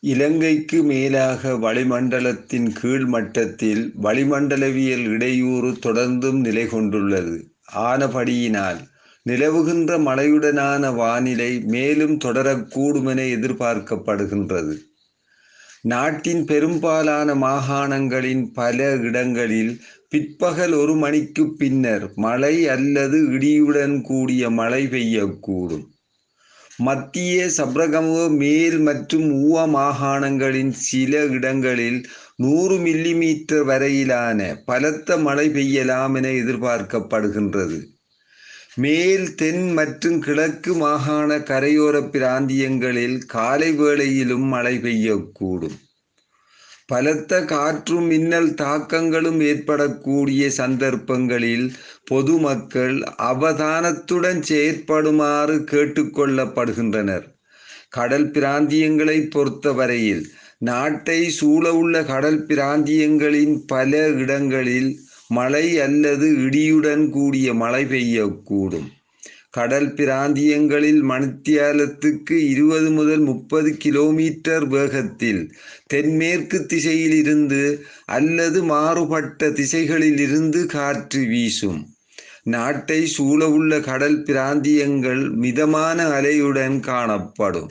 இலங்கைக்கு மேலாக வளிமண்டலத்தின் கீழ் மட்டத்தில் வளிமண்டலவியல் இடையூறு தொடர்ந்தும் நிலை கொண்டுள்ளது ஆனபடியினால், நிலவுகின்ற மழையுடனான வானிலை மேலும் தொடரக்கூடுமென எதிர்பார்க்கப்படுகின்றது. நாட்டின் பெரும்பாலான மாகாணங்களின் பல இடங்களில் பிற்பகல் ஒரு மணிக்குப் பின்னர் மழை அல்லது இடியுடன் கூடிய மழை பெய்யக்கூடும். மத்திய சப்ரகமுக மேல் மற்றும் ஊவ மாகாணங்களின் சில இடங்களில் நூறு மில்லிமீட்டர் வரையிலான பலத்த மழை பெய்யலாம் என எதிர்பார்க்கப்படுகின்றது. மேல், தென் மற்றும் கிழக்கு மாகாண கரையோர பிராந்தியங்களில் காலை வேளையிலும் மழை பெய்யக்கூடும். பலத்த காற்றும் மின்னல் தாக்கங்களும் ஏற்படக்கூடிய சந்தர்ப்பங்களில் பொதுமக்கள் அவதானத்துடன் செயற்படுமாறு கேட்டுக்கொள்ளப்படுகின்றனர் கடல் பிராந்தியங்களைப் பொறுத்தவரையில், நாட்டை சூழவுள்ள கடல் பிராந்தியங்களின் பல இடங்களில் மழை அல்லது இடியுடன் கூடிய மழை பெய்யக்கூடும். கடல் பிராந்தியங்களில் மணித்தியாலத்துக்கு இருபது முதல் முப்பது கிலோமீட்டர் வேகத்தில் தென்மேற்கு திசையிலிருந்து அல்லது மாறுபட்ட திசைகளிலிருந்து காற்று வீசும். நாட்டை சூழவுள்ள கடல் பிராந்தியங்கள் மிதமான அலையுடன் காணப்படும்.